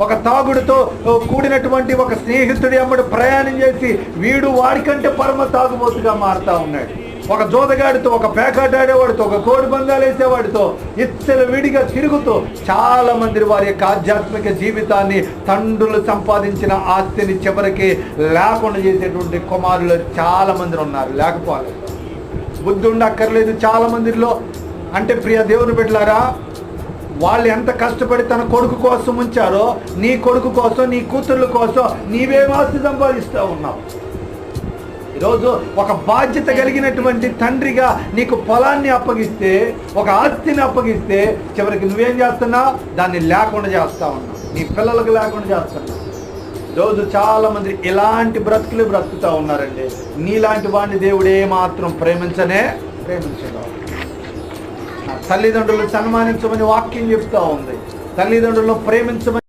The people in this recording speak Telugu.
ఒక తాగుడుతో కూడినటువంటి ఒక స్నేహితుడి అమ్మడు ప్రయాణం చేసి వీడు వాడికంటే పరమ తాగుబోతుగా మారుతా ఉన్నాడు. ఒక జోదగాడితో ఒక పేకాట ఆడేవాడితో ఒక కోడి పందాలు వేసేవాడితో ఇత్తలు విడిగా తిరుగుతూ చాలా మంది వారి యొక్క ఆధ్యాత్మిక జీవితాన్ని తండ్రులు సంపాదించిన ఆస్తిని చివరికి లేకుండా చేసేటువంటి కుమారులు చాలా మంది ఉన్నారు. లేకపోలేదు. బుద్ధి ఉండక్కర్లేదు చాలా మందిలో అంటే ప్రియ దేవుని బిడ్డలారా వాళ్ళు ఎంత కష్టపడి తన కొడుకు కోసం ఉంచారో నీ కొడుకు కోసం నీ కూతుర్ల కోసం నీవేమాస్తి సంపాదిస్తూ ఉన్నావు. ఈరోజు ఒక బాధ్యత కలిగినటువంటి తండ్రిగా నీకు పొలాన్ని అప్పగిస్తే ఒక ఆస్తిని అప్పగిస్తే చివరికి నువ్వేం చేస్తున్నావు? దాన్ని లేకుండా చేస్తా ఉన్నావు. నీ పిల్లలకు లేకుండా చేస్తున్నావు. రోజు చాలామంది ఇలాంటి బ్రతుకులు బ్రతుకుతా ఉన్నారండి. నీలాంటి వాడిని దేవుడే మాత్రం ప్రేమించనే ప్రేమించగలరు తల్లిదండ్రులను సన్మానించమని వాక్యం చెప్తా ఉంది. తల్లిదండ్రులను ప్రేమించమని